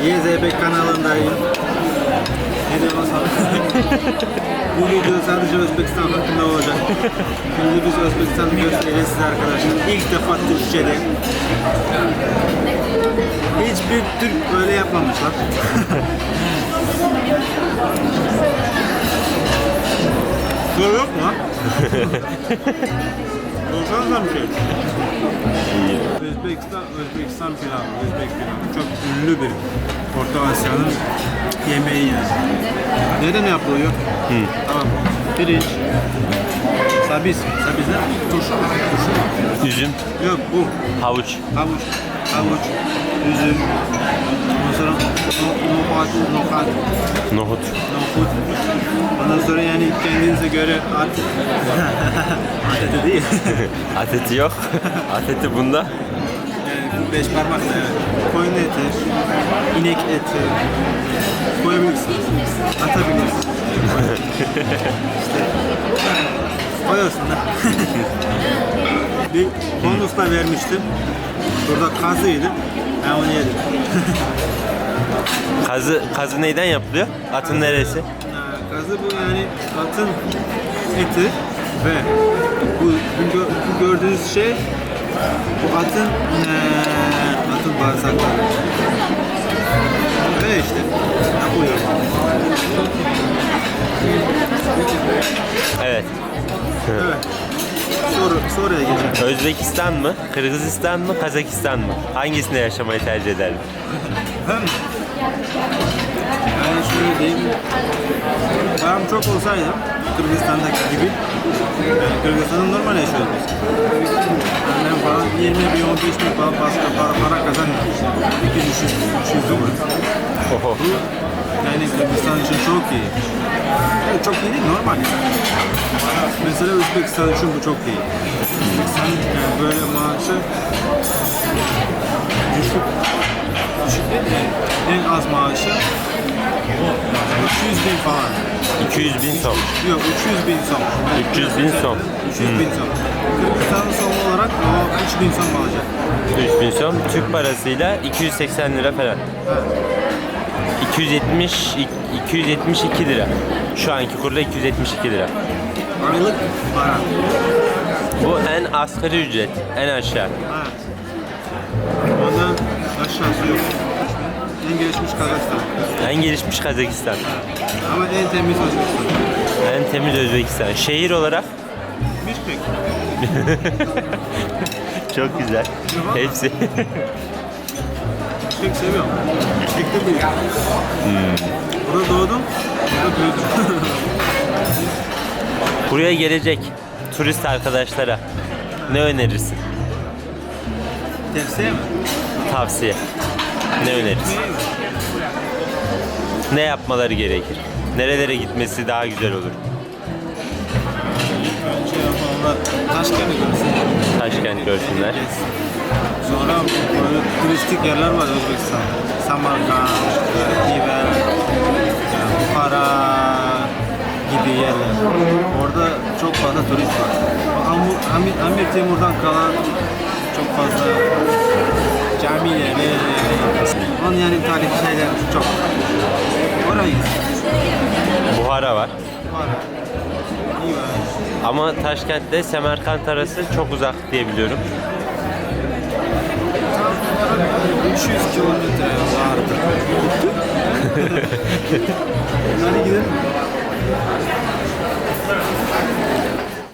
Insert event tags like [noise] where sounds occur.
Özbek kanalındayım. Ne diyor masal? [laughs] Bu video sadece Özbekistan hakkında olacak. Şimdi biz Özbekistan'ı göstereceğiz size arkadaşlar. İlk defa Türkçe'de. Hiçbir Türk böyle yapmamışlar. Soru yok mu? [laughs] Sorsanıza bir şey. Özbekistan, Özbekistan pilavı, Özbek pilavı. Çok ünlü bir Orta Asya'nın yemeği yani. Neden yapılıyor? Tamam. Pirinç, sabiz, sabiz ne? Turşu. Turşu. Üzüm, Yok bu. havuç. Havuç, havuç, üzüm, ondan sonra no- nohut, nohut, Nohut. nohut. Ondan sonra yani kendinize göre at. [laughs] at eti değil. At eti yok. [laughs] At eti bunda. Beş parmak da evet. Koyun eti, inek eti koyabilirsiniz. Atabilirsiniz. işte koyuyorsun da. [laughs] bir bonusla vermiştim. Burada kazıydı. Ben onu yedim. [laughs] Kazı, kazı neyden yapılıyor? Atın neresi? Ee, Kazı bu yani atın eti ve bu, bu gördüğünüz şey bu atın eee atın bağırsakları. Öyle işte. Yapılıyor. Evet. Evet. Soru, soruya geçelim. Özbekistan mı? Kırgızistan mı? Kazakistan mı? Hangisinde yaşamayı tercih ederdin? Ben yani şöyle diyeyim. Param çok olsaydı Kırgızistan'daki gibi yani Kırgızistan'ın normal yaşıyoruz. Yani ben falan 20 bin 15 bin falan başka para, para kazanmıyorum işte. 200 300 dolar. Oho. Bu yani Kırgızistan için çok iyi. Evet, çok iyi değil normal yani. Mesela Özbekistan için bu çok iyi. Özbekistan yani böyle maaşı düşük düşük değil de en az maaşı 300 bin falan. 200 bin son. Yok 300 bin son. 300 bin son. 300 bin son. Kırgızistan'ın son olarak o 3 bin son mu alacak? 3 bin son. Türk parasıyla 280 lira falan. 270 272 lira. Şu anki kurla 272 lira. Aylık para. Bu en asgari ücret, en aşağı. Ha. Ondan aşağısı yok. En gelişmiş Kazakistan. En gelişmiş Kazakistan. Ama en temiz Özbekistan. En temiz Özbekistan. Şehir olarak Bişkek. [laughs] çok güzel. Hepsi. Bişkek seviyorum. Bişkek'te büyüdüm. Burada doğdum. Burada büyüdüm. [laughs] Buraya gelecek turist arkadaşlara ne önerirsin? Tepsiye mi? Tavsiye. Ne mi? Ne yapmaları gerekir? Nerelere gitmesi daha güzel olur? Taşkent'i görsün. Taşkent görsünler. Sonra böyle turistik yerler var Özbekistan'da. Samarkand, Nivel, Bukhara gibi yerler. Orada çok fazla turist var. Amir, Amir Timur'dan kalan çok fazla camileri, onun yani tarihi şeyler çok. Orayı Buhara var. İyi var. Ama Taşkent'te Semerkant arası çok uzak diye biliyorum. 300 kilometre vardı. [laughs]